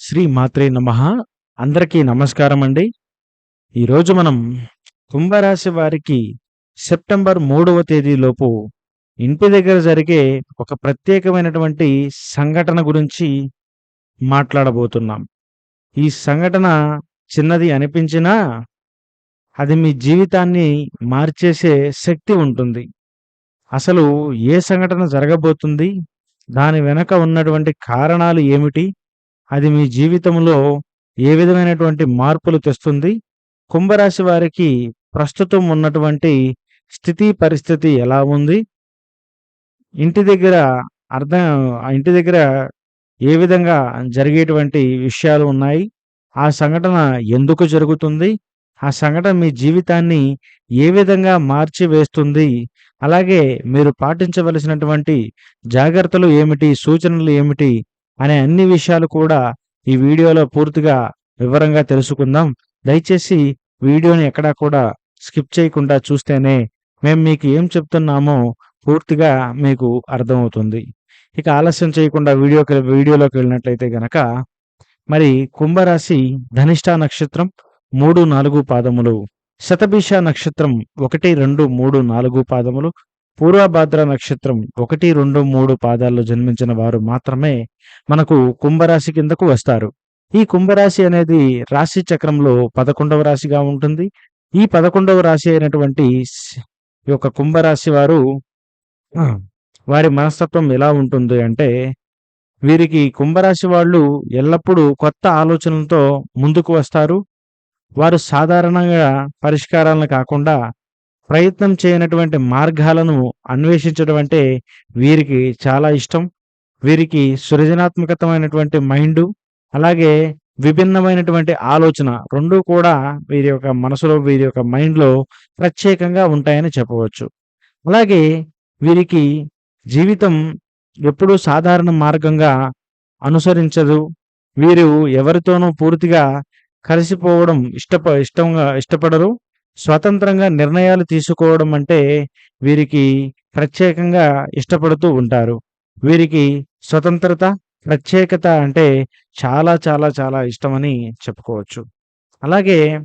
శ్రీ మాత్రే నమ. అందరికీ నమస్కారం అండి ఈరోజు మనం కుంభరాశి వారికి సెప్టెంబర్ మూడవ తేదీలోపు ఇంటి దగ్గర జరిగే ఒక ప్రత్యేకమైనటువంటి సంఘటన గురించి మాట్లాడబోతున్నాం. ఈ సంఘటన చిన్నది అనిపించినా అది మీ జీవితాన్ని మార్చేసే శక్తి ఉంటుంది. అసలు ఏ సంఘటన జరగబోతుంది? దాని వెనక ఉన్నటువంటి కారణాలు ఏమిటి? అది మీ జీవితంలో ఏ విధమైనటువంటి మార్పులు తెస్తుంది? కుంభరాశి వారికి ప్రస్తుతం ఉన్నటువంటి స్థితి పరిస్థితి ఎలా ఉంది? ఇంటి దగ్గర అర్థం ఆ ఇంటి దగ్గర ఏ విధంగా జరిగేటువంటి విషయాలు ఉన్నాయి? ఆ సంఘటన ఎందుకు జరుగుతుంది? ఆ సంఘటన మీ జీవితాన్ని ఏ విధంగా మార్చి వేస్తుంది అలాగే మీరు పాటించవలసినటువంటి జాగ్రత్తలు ఏమిటి? సూచనలు ఏమిటి? అనే అన్ని విషయాలు కూడా ఈ వీడియోలో పూర్తిగా వివరంగా తెలుసుకుందాం. దయచేసి వీడియోని ఎక్కడా కూడా స్కిప్ చేయకుండా చూస్తేనే మేము మీకు ఏం చెప్తున్నామో పూర్తిగా మీకు అర్థమవుతుంది. ఇక ఆలస్యం చేయకుండా వీడియోకి వీడియోలోకి వెళ్ళినట్లయితే గనక మరి కుంభరాశి ధనిష్ట నక్షత్రం మూడు నాలుగు పాదములు శతభిష నక్షత్రం ఒకటి రెండు మూడు నాలుగు పాదములు పూర్వభాద్ర నక్షత్రం ఒకటి రెండు మూడు పాదాల్లో జన్మించిన వారు మాత్రమే మనకు కుంభరాశి కిందకు వస్తారు. ఈ కుంభరాశి అనేది రాశి చక్రంలో పదకొండవ రాశిగా ఉంటుంది. ఈ పదకొండవ రాశి అయినటువంటి ఈ యొక్క కుంభరాశి వారు వారి మనస్తత్వం ఎలా ఉంటుంది అంటే వీరికి కుంభరాశి వాళ్ళు ఎల్లప్పుడూ కొత్త ఆలోచనలతో ముందుకు వస్తారు. వారు సాధారణంగా పరిష్కారాలను కాకుండా ప్రయత్నం చేయనటువంటి మార్గాలను అన్వేషించడం అంటే వీరికి చాలా ఇష్టం. వీరికి సృజనాత్మకతమైనటువంటి మైండ్ అలాగే విభిన్నమైనటువంటి ఆలోచన రెండు కూడా వీరి యొక్క మనసులో వీరి యొక్క మైండ్లో ప్రత్యేకంగా ఉంటాయని చెప్పవచ్చు. అలాగే వీరికి జీవితం ఎప్పుడూ సాధారణ మార్గంగా అనుసరించదు. వీరు ఎవరితోనూ పూర్తిగా కలిసిపోవడం ఇష్టప ఇష్టంగా ఇష్టపడరు. స్వతంత్రంగా నిర్ణయాలు తీసుకోవడం అంటే వీరికి ప్రత్యేకంగా ఇష్టపడుతూ ఉంటారు. వీరికి స్వతంత్రత ప్రత్యేకత అంటే చాలా చాలా చాలా ఇష్టమని చెప్పుకోవచ్చు. అలాగే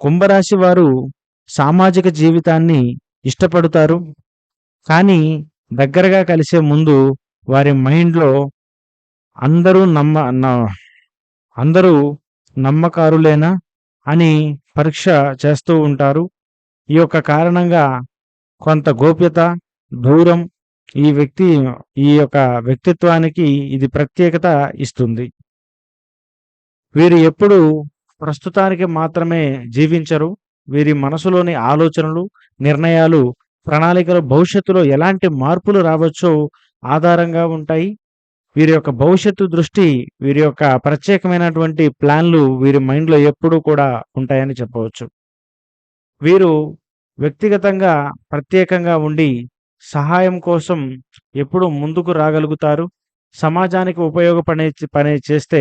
కుంభరాశి వారు సామాజిక జీవితాన్ని ఇష్టపడతారు. కానీ దగ్గరగా కలిసే ముందు వారి మైండ్లో అందరూ నమ్మ న- అందరూ నమ్మకారులేనా? అని పరీక్ష చేస్తూ ఉంటారు. ఈ యొక్క కారణంగా కొంత గోప్యత దూరం ఈ వ్యక్తి ఈ యొక్క వ్యక్తిత్వానికి ఇది ప్రత్యేకత ఇస్తుంది. వీరు ఎప్పుడు ప్రస్తుతానికి మాత్రమే జీవించరు. వీరి మనసులోని ఆలోచనలు నిర్ణయాలు ప్రణాళికలు భవిష్యత్తులో ఎలాంటి మార్పులు రావచ్చో ఆధారంగా ఉంటాయి. వీరి యొక్క భవిష్యత్తు దృష్టి వీరి యొక్క ప్రత్యేకమైనటువంటి ప్లాన్లు వీరి మైండ్లో ఎప్పుడూ కూడా ఉంటాయని చెప్పవచ్చు. వీరు వ్యక్తిగతంగా ప్రత్యేకంగా ఉండి సహాయం కోసం ఎప్పుడు ముందుకు రాగలుగుతారు. సమాజానికి ఉపయోగపడే పని చేస్తే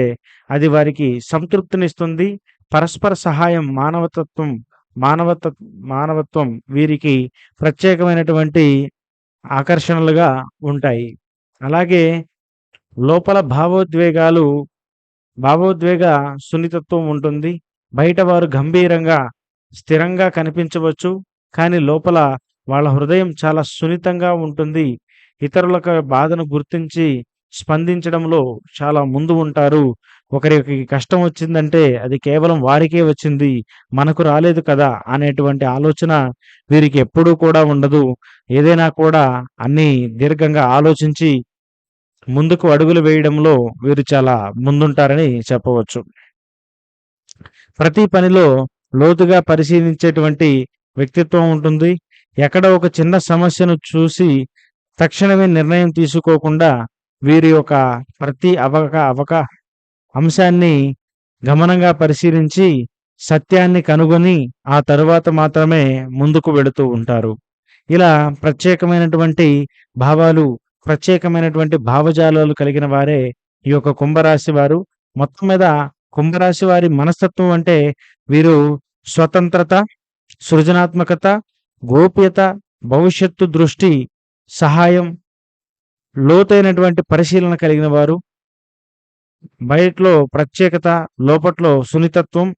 అది వారికి సంతృప్తినిస్తుంది. పరస్పర సహాయం మానవతత్వం మానవత మానవత్వం వీరికి ప్రత్యేకమైనటువంటి ఆకర్షణలుగా ఉంటాయి. అలాగే లోపల భావోద్వేగాలు భావోద్వేగ సున్నితత్వం ఉంటుంది. బయట వారు గంభీరంగా స్థిరంగా కనిపించవచ్చు కానీ లోపల వాళ్ళ హృదయం చాలా సున్నితంగా ఉంటుంది. ఇతరులకు బాధను గుర్తించి స్పందించడంలో చాలా ముందు ఉంటారు. ఒకరికి కష్టం వచ్చిందంటే అది కేవలం వారికే వచ్చింది మనకు రాలేదు కదా అనేటువంటి ఆలోచన వీరికి ఎప్పుడూ కూడా ఉండదు. ఏదైనా కూడా అన్ని దీర్ఘంగా ఆలోచించి ముందుకు అడుగులు వేయడంలో వీరు చాలా ముందుంటారని చెప్పవచ్చు. ప్రతి పనిలో లోతుగా పరిశీలించేటువంటి వ్యక్తిత్వం ఉంటుంది. ఎక్కడ ఒక చిన్న సమస్యను చూసి తక్షణమే నిర్ణయం తీసుకోకుండా వీరి యొక్క ప్రతి అవక అవక అంశాన్ని గమనంగా పరిశీలించి సత్యాన్ని కనుగొని ఆ తరువాత మాత్రమే ముందుకు వెళుతూ ఉంటారు. ఇలా ప్రత్యేకమైనటువంటి భావాలు ప్రత్యేకమైనటువంటి భావజాలాలు కలిగిన వారే ఈ యొక్క కుంభరాశి వారు. మొత్తం మీద కుంభరాశి వారి మనస్తత్వం అంటే వీరు స్వతంత్రత సృజనాత్మకత గోప్యత భవిష్యత్తు దృష్టి సహాయం లోతైనటువంటి పరిశీలన కలిగిన వారు. బయటలో ప్రత్యేకత, లోపట్లో సున్నితత్వం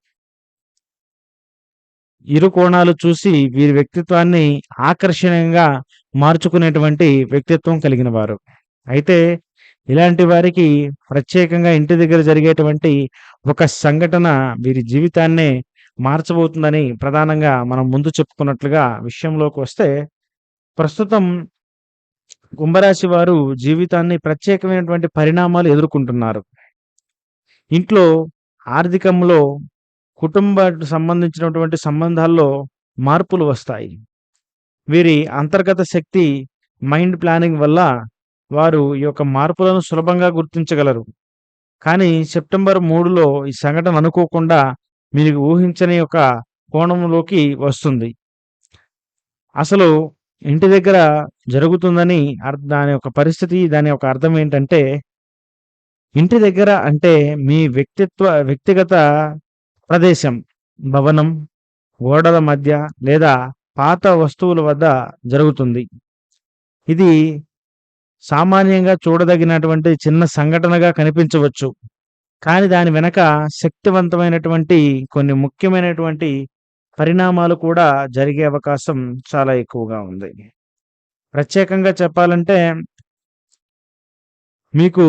ఇరు కోణాలు చూసి వీరి వ్యక్తిత్వాన్ని ఆకర్షణీయంగా మార్చుకునేటువంటి వ్యక్తిత్వం కలిగిన వారు. అయితే ఇలాంటి వారికి ప్రత్యేకంగా ఇంటి దగ్గర జరిగేటువంటి ఒక సంఘటన వీరి జీవితాన్నే మార్చబోతుందని ప్రధానంగా మనం ముందు చెప్పుకున్నట్లుగా విషయంలోకి వస్తే ప్రస్తుతం కుంభరాశి వారు జీవితాన్ని ప్రత్యేకమైనటువంటి పరిణామాలు ఎదుర్కొంటున్నారు. ఇంట్లో ఆర్థికంలో కుటుంబ సంబంధించినటువంటి సంబంధాల్లో మార్పులు వస్తాయి. వీరి అంతర్గత శక్తి మైండ్ ప్లానింగ్ వల్ల వారు ఈ యొక్క మార్పులను సులభంగా గుర్తించగలరు. కానీ సెప్టెంబర్ మూడులో ఈ సంఘటన అనుకోకుండా మీరు ఊహించని ఒక కోణంలోకి వస్తుంది. అసలు ఇంటి దగ్గర జరుగుతుందని దాని యొక్క పరిస్థితి, దాని యొక్క అర్థం ఏంటంటే ఇంటి దగ్గర అంటే మీ వ్యక్తిత్వ వ్యక్తిగత ప్రదేశం, భవనం, గోడల మధ్య లేదా పాత వస్తువుల వద్ద జరుగుతుంది. ఇది సామాన్యంగా చూడదగినటువంటి చిన్న సంఘటనగా కనిపించవచ్చు. కానీ దాని వెనక శక్తివంతమైనటువంటి కొన్ని ముఖ్యమైనటువంటి పరిణామాలు కూడా జరిగే అవకాశం చాలా ఎక్కువగా ఉంది. ప్రత్యేకంగా చెప్పాలంటే మీకు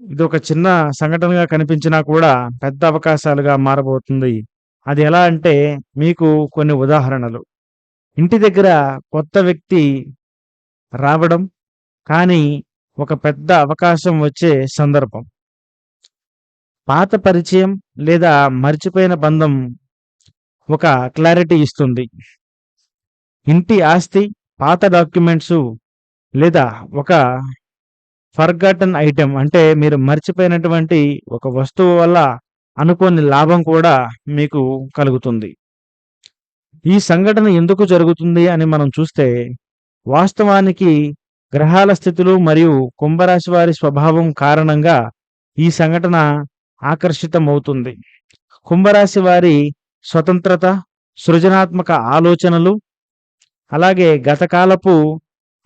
ఇది ఒక చిన్న సంఘటనగా కనిపించినా కూడా పెద్ద అవకాశాలుగా మారబోతుంది. అది ఎలా అంటే మీకు కొన్ని ఉదాహరణలు. ఇంటి దగ్గర కొత్త వ్యక్తి రావడం, కానీ ఒక పెద్ద అవకాశం వచ్చే సందర్భం. పాత పరిచయం లేదా మర్చిపోయిన బంధం ఒక క్లారిటీ ఇస్తుంది. ఇంటి ఆస్తి, పాత డాక్యుమెంట్సు లేదా ఒక ఫర్గటన్ ఐటెం అంటే మీరు మర్చిపోయినటువంటి ఒక వస్తువు వల్ల అనుకోని లాభం కూడా మీకు కలుగుతుంది. ఈ సంఘటన ఎందుకు జరుగుతుంది అని మనం చూస్తే వాస్తవానికి గ్రహాల స్థితులు మరియు కుంభరాశి వారి స్వభావం కారణంగా ఈ సంఘటన ఆకర్షితమవుతుంది. కుంభరాశి వారి స్వతంత్రత, సృజనాత్మక ఆలోచనలు, అలాగే గతకాలపు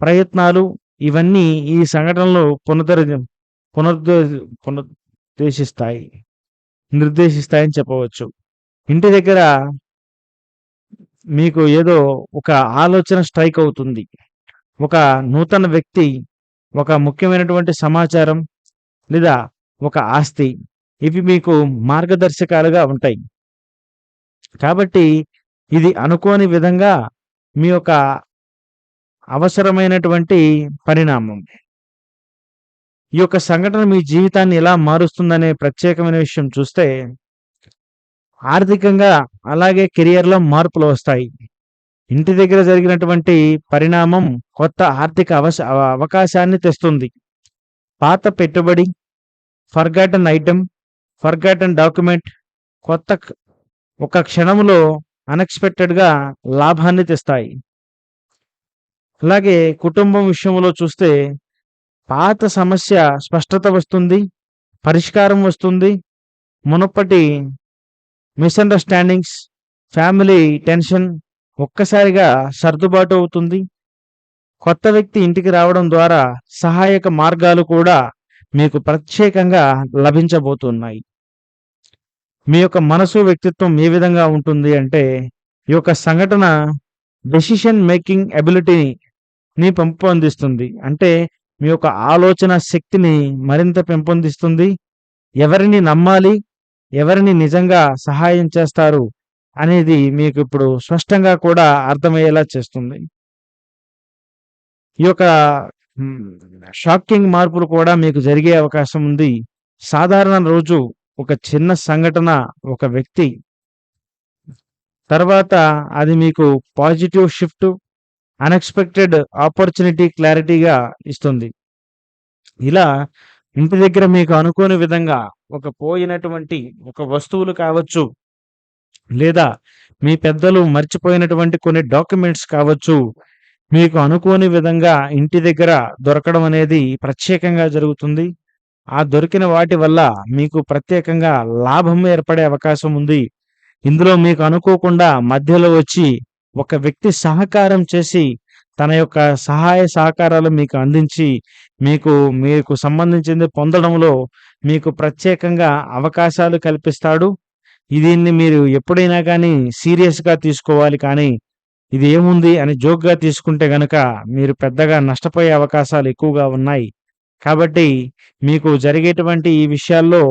ప్రయత్నాలు ఇవన్నీ ఈ సంఘటనలో పునరుద్ధరి పునరుద్ధ పునరుద్దేశిస్తాయి. నిర్దేశిస్తాయని చెప్పవచ్చు. ఇంటి దగ్గర మీకు ఏదో ఒక ఆలోచన స్ట్రైక్ అవుతుంది. ఒక నూతన వ్యక్తి, ఒక ముఖ్యమైనటువంటి సమాచారం లేదా ఒక ఆస్తి ఇవి మీకు మార్గదర్శకాలుగా ఉంటాయి. కాబట్టి ఇది అనుకోని విధంగా మీ యొక్క అవసరమైనటువంటి పరిణామం. ఈ యొక్క సంఘటన మీ జీవితాన్ని ఎలా మారుస్తుందనే ప్రత్యేకమైన విషయం చూస్తే ఆర్థికంగా అలాగే కెరియర్‌లో మార్పులు వస్తాయి. ఇంటి దగ్గర జరిగినటువంటి పరిణామం కొత్త ఆర్థిక అవస అవకాశాన్ని తెస్తుంది. పాత పెట్టుబడి, ఫర్గాటన్ ఐటెం ఫర్గాటన్ డాక్యుమెంట్ కొత్త ఒక క్షణంలో అన్‌ఎక్స్‌పెక్టెడ్‌గా లాభాన్ని తెస్తాయి. అలాగే కుటుంబం విషయంలో చూస్తే పాత సమస్య స్పష్టత వస్తుంది. పరిష్కారం వస్తుంది. మునప్పటి మిస్‌అండర్‌స్టాండింగ్స్, ఫ్యామిలీ టెన్షన్ ఒక్కసారిగా సర్దుబాటు అవుతుంది. కొత్త వ్యక్తి ఇంటికి రావడం ద్వారా సహాయక మార్గాలు కూడా మీకు ప్రత్యేకంగా లభించబోతున్నాయి. మీ యొక్క మనసు, వ్యక్తిత్వం ఏ విధంగా ఉంటుంది అంటే ఈ యొక్క సంఘటన డెసిషన్ మేకింగ్ ని పెంపొందిస్తుంది. అంటే మీ యొక్క ఆలోచన శక్తిని మరింత పెంపొందిస్తుంది. ఎవరిని నమ్మాలి, ఎవరిని నిజంగా సహాయం చేస్తారు అనేది మీకు ఇప్పుడు స్పష్టంగా కూడా అర్థమయ్యేలా చేస్తుంది. ఈ యొక్క షాకింగ్ మార్పులు కూడా మీకు జరిగే అవకాశం ఉంది. సాధారణ రోజు ఒక చిన్న సంఘటన, ఒక వ్యక్తి తర్వాత అది మీకు పాజిటివ్ షిఫ్ట్, అన్‌ఎక్స్‌పెక్టెడ్ ఆపర్చునిటీ క్లారిటీగా ఇస్తుంది. ఇలా ఇంటి దగ్గర మీకు అనుకోని విధంగా ఒక పోయినటువంటి ఒక వస్తువులు కావచ్చు, లేదా మీ పెద్దలు మర్చిపోయినటువంటి కొన్ని డాక్యుమెంట్స్ కావచ్చు, మీకు అనుకోని విధంగా ఇంటి దగ్గర దొరకడం అనేది ప్రత్యేకంగా జరుగుతుంది. ఆ దొరికిన వాటి వల్ల మీకు ప్రత్యేకంగా లాభం ఏర్పడే అవకాశం ఉంది. ఇందులో మీకు అనుకోకుండా మధ్యలో వచ్చి ఒక వ్యక్తి సహకారం చేసి తన యొక్క సహాయ సహకారాలు మీకు అందించి మీకు మీకు సంబంధించింది పొందడంలో మీకు ప్రత్యేకంగా అవకాశాలు కల్పిస్తాడు. దీన్ని మీరు ఎప్పుడైనా కానీ సీరియస్గా తీసుకోవాలి కానీ ఇది ఏముంది అని జోక్గా తీసుకుంటే గనక మీరు పెద్దగా నష్టపోయే అవకాశాలు ఎక్కువగా ఉన్నాయి. కాబట్టి మీకు జరిగేటువంటి ఈ విషయాల్లో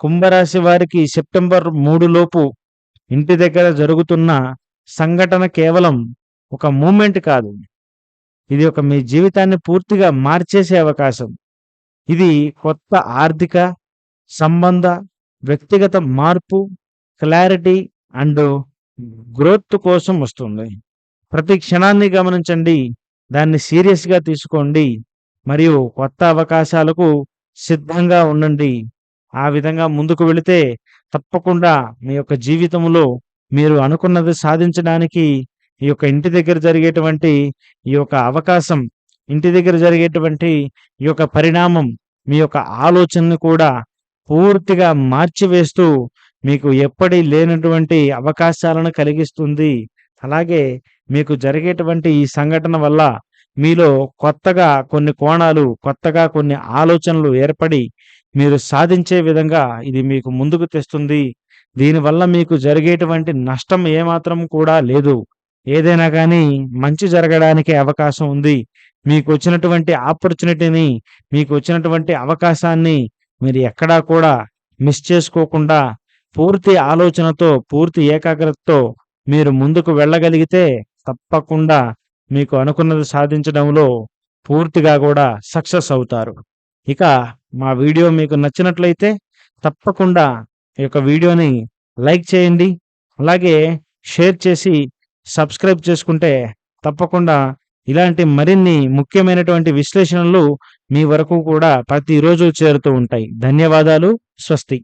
కుంభరాశి వారికి సెప్టెంబర్ మూడు లోపు ఇంటి దగ్గర జరుగుతున్న సంఘటన కేవలం ఒక మూమెంట్ కాదు. ఇది ఒక మీ జీవితాన్ని పూర్తిగా మార్చేసే అవకాశం. ఇది కొత్త ఆర్థిక సంబంధ వ్యక్తిగత మార్పు క్లారిటీ అండ్ గ్రోత్ కోసం వస్తుంది. ప్రతి క్షణాన్ని గమనించండి దాన్ని సీరియస్గా తీసుకోండి మరియు కొత్త అవకాశాలకు సిద్ధంగా ఉండండి. ఆ విధంగా ముందుకు వెళితే తప్పకుండా మీ యొక్క జీవితంలో మీరు అనుకున్నది సాధించడానికి ఈ యొక్క ఇంటి దగ్గర జరిగేటువంటి ఈ యొక్క అవకాశం ఇంటి దగ్గర జరిగేటువంటి ఈ యొక్క పరిణామం మీ యొక్క ఆలోచనను కూడా పూర్తిగా మార్చివేస్తూ మీకు ఎప్పటి లేనటువంటి అవకాశాలను కలిగిస్తుంది. అలాగే మీకు జరిగేటువంటి ఈ సంఘటన వల్ల మీలో కొత్తగా కొన్ని కోణాలు కొత్తగా కొన్ని ఆలోచనలు ఏర్పడి మీరు సాధించే విధంగా ఇది మీకు ముందుకు తెస్తుంది. దీనివల్ల మీకు జరిగేటువంటి నష్టం ఏమాత్రం కూడా లేదు. ఏదైనా కానీ మంచి జరగడానికి అవకాశం ఉంది. మీకు వచ్చినటువంటి ఆపర్చునిటీని మీకు వచ్చినటువంటి అవకాశాన్ని మీరు ఎక్కడా కూడా మిస్ చేసుకోకుండా పూర్తి ఆలోచనతో పూర్తి ఏకాగ్రతతో మీరు ముందుకు వెళ్ళగలిగితే తప్పకుండా మీకు అనుకున్నది సాధించడంలో పూర్తిగా కూడా సక్సెస్ అవుతారు. ఇక మా వీడియో మీకు నచ్చినట్లయితే తప్పకుండా ఈ యొక్క వీడియోని లైక్ చేయండి అలాగే షేర్ చేసి సబ్స్క్రైబ్ చేసుకుంటే తప్పకుండా ఇలాంటి మరిన్ని ముఖ్యమైనటువంటి విశ్లేషణలు మీ వరకు కూడా ప్రతిరోజు చేరుతూ ఉంటాయి. ధన్యవాదాలు స్వస్తి.